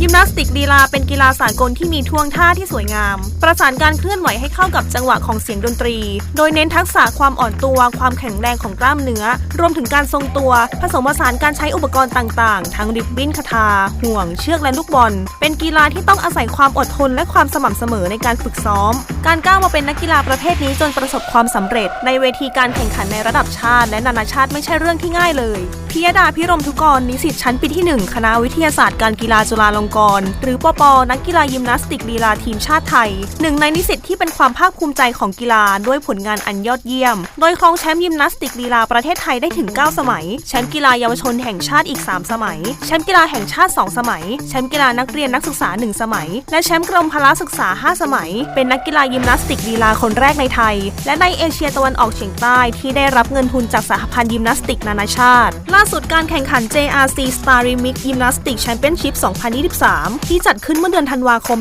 ยิมนาสติกลีลาเป็นกีฬาสากลที่มีท่วงท่าที่สวยงาม ประสานการเคลื่อนไหวให้เข้ากับจังหวะของเสียงดนตรี โดยเน้นทักษะความอ่อนตัว ความแข็งแรงของกล้ามเนื้อ รวมถึงการทรงตัว ผสมผสานการใช้อุปกรณ์ต่างๆ ทั้งริบบิ้นคาถาห่วง เชือกและลูกบอล เป็นกีฬาที่ต้องอาศัยความอดทนและความสม่ำเสมอในการฝึกซ้อม การก้าวมาเป็นนักกีฬาประเภทนี้จนประสบความสำเร็จ ในเวทีการแข่งขันในระดับชาติ และนานาชาติไม่ใช่เรื่องที่ง่ายเลย พิยดาพิรมทุกรนิสิตชั้นปีที่ 1 คณะวิทยาศาสตร์การกีฬาจุฬาลงกรณ์หรือปปนักกีฬายิมนาสติกลีลาทีมชาติไทย หนึ่งในนิสิตที่เป็นความภาคภูมิใจของกีฬาด้วยผลงานอันยอดเยี่ยม โดยครองแชมป์ยิมนาสติกลีลาประเทศไทยได้ถึง 9 สมัย แชมป์กีฬาเยาวชนแห่งชาติอีก 3 สมัย แชมป์กีฬาแห่งชาติ 2 สมัย แชมป์กีฬานักเรียนนักศึกษา 1 สมัย และแชมป์กรมพละศึกษา 5 สมัย เป็นนักกีฬายิมนาสติกลีลาคนแรกในไทย และในเอเชียตะวันออกเฉียงใต้ที่ได้รับเงินทุนจากสหพันธ์ยิมนาสติกนานาชาติล่าสุดการแข่งขัน JRC Star Remix Gymnastics Championship 2023 ที่จัดขึ้นเมื่อเดือนธันวาคม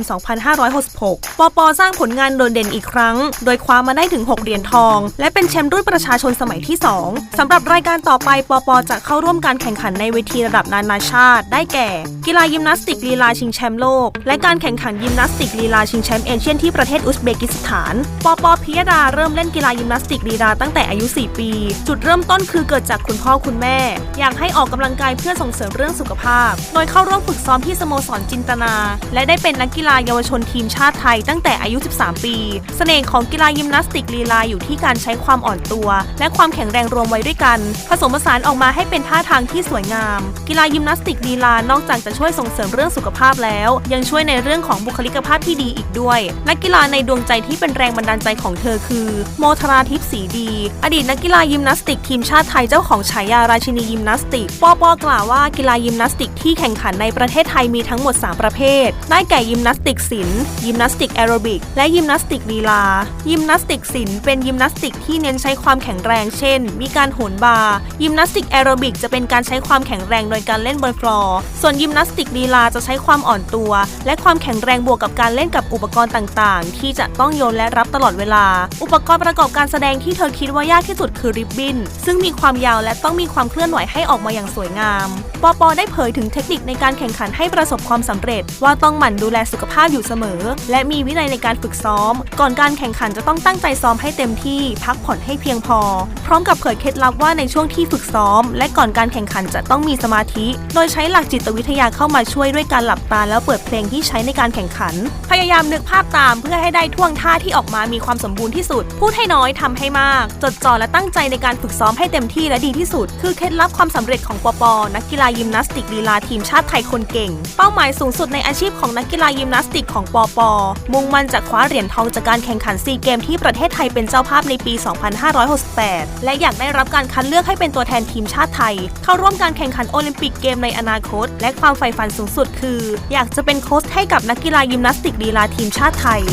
2566ปปสร้างผลงานโดดเด่นอีกครั้ง โดยคว้ามาได้ถึง 6 เหรียญทอง และเป็นแชมป์รุ่นประชาชนสมัยที่ 2 สำหรับรายการต่อไปปปจะเข้าร่วมการแข่งขันในเวทีระดับนานาชาติ ได้แก่ กีฬายิมนาสติกลีลาชิงแชมป์โลก และการแข่งขันยิมนาสติกลีลาชิงแชมป์เอเชียนที่ประเทศอุซเบกิสถานปปพิยดาเริ่มเล่นกีฬายิมนาสติกลีลาตั้งแต่อายุ 4 ปี จุดเริ่มต้นคือเกิดจากคุณพ่อคุณแม่อยากให้ออกกำลังกายเพื่อส่งเสริมเรื่องสุขภาพ โดยเข้าร่วมฝึกซ้อมที่สโมสรจินตนา และได้เป็นนักกีฬาเยาวชนทีมชาติไทยตั้งแต่อายุ 13 ปี เสน่ห์ของกีฬายิมนาสติกลีลาอยู่ที่การใช้ความอ่อนตัว และความแข็งแรงรวมไว้ด้วยกัน ผสมผสานออกมาให้เป็นท่าทางที่สวยงาม กีฬายิมนาสติกลีลานอกจากจะช่วยส่งเสริมเรื่องสุขภาพแล้ว ยังช่วยในเรื่องของบุคลิกภาพที่ดีอีกด้วย นักกีฬาในดวงใจที่เป็นแรงบันดาลใจของเธอคือ โมธราทิพย์ศรีดี อดีตนักกีฬายิมนาสติกทีมชาติไทยเจ้าของฉายาราชินียิมนาสติกปอปอกล่าวว่ากีฬายิมนาสติกที่แข่งขันในประเทศไทยมีทั้งหมด 3 ประเภท ได้แก่ยิมนาสติกศิลป์ยิมนาสติกแอโรบิก และยิมนาสติกลีลา ยิมนาสติกศิลป์เป็นยิมนาสติกที่เน้นใช้ความแข็งแรง เช่น มีการโหนบาร์ ยิมนาสติกแอโรบิกจะเป็นการใช้ความแข็งแรงโดยการเล่นบนฟลอร์ ส่วนยิมนาสติกลีลาจะใช้ความอ่อนตัว และความแข็งแรงบวกกับการเล่นกับอุปกรณ์ต่างๆ ที่จะต้องโยนและรับตลอดเวลา อุปกรณ์ประกอบการแสดงที่เธอคิดว่ายากที่สุดคือริบบิ้น ซึ่งมีความยาวและต้องมีความเคลื่อนไหวให้ออกมาอย่างสวยงาม ปอปอได้เผยถึงเทคนิคในการแข่งขันให้ประสบความสำเร็จ ว่าต้องหมั่นดูแลสุขภาพอยู่เสมอ และมีวินัยในการฝึกซ้อม ก่อนการแข่งขันจะต้องตั้งใจซ้อมให้เต็มที่ พักผ่อนให้เพียงพอ พร้อมกับเผยเคล็ดลับว่าในช่วงที่ฝึกซ้อม และก่อนการแข่งขันจะต้องมีสมาธิ โดยใช้หลักจิตวิทยาเข้ามาช่วยด้วยการหลับตาแล้วเปิดเพลงที่ใช้ในการแข่งขัน พยายามนึกภาพตามเพื่อให้ได้ท่วงท่าที่ออกมามีความสมบูรณ์ที่สุด พูดให้น้อยทำให้มาก จดจ่อและตั้งใจในการฝึกซ้อมให้เต็มที่และดีที่สุด คือเคล็ดลับความสำเร็จของปปนักกีฬายิมนาสติกลีลาทีมชาติไทยคนเก่ง เป้าหมายสูงสุดในอาชีพของนักกีฬายิมนาสติกของปปมุ่งมั่นจะคว้าเหรียญทองจากการแข่งขันซีเกมที่ประเทศไทยเป็นเจ้าภาพในปี 2568 และอยากได้รับการคัดเลือกให้เป็นตัวแทนทีมชาติไทย เข้าร่วมการแข่งขันโอลิมปิกเกมในอนาคต และความใฝ่ฝันสูงสุดคือ อยากจะเป็นโค้ชให้กับนักกีฬายิมนาสติกลีลาทีมชาติไทย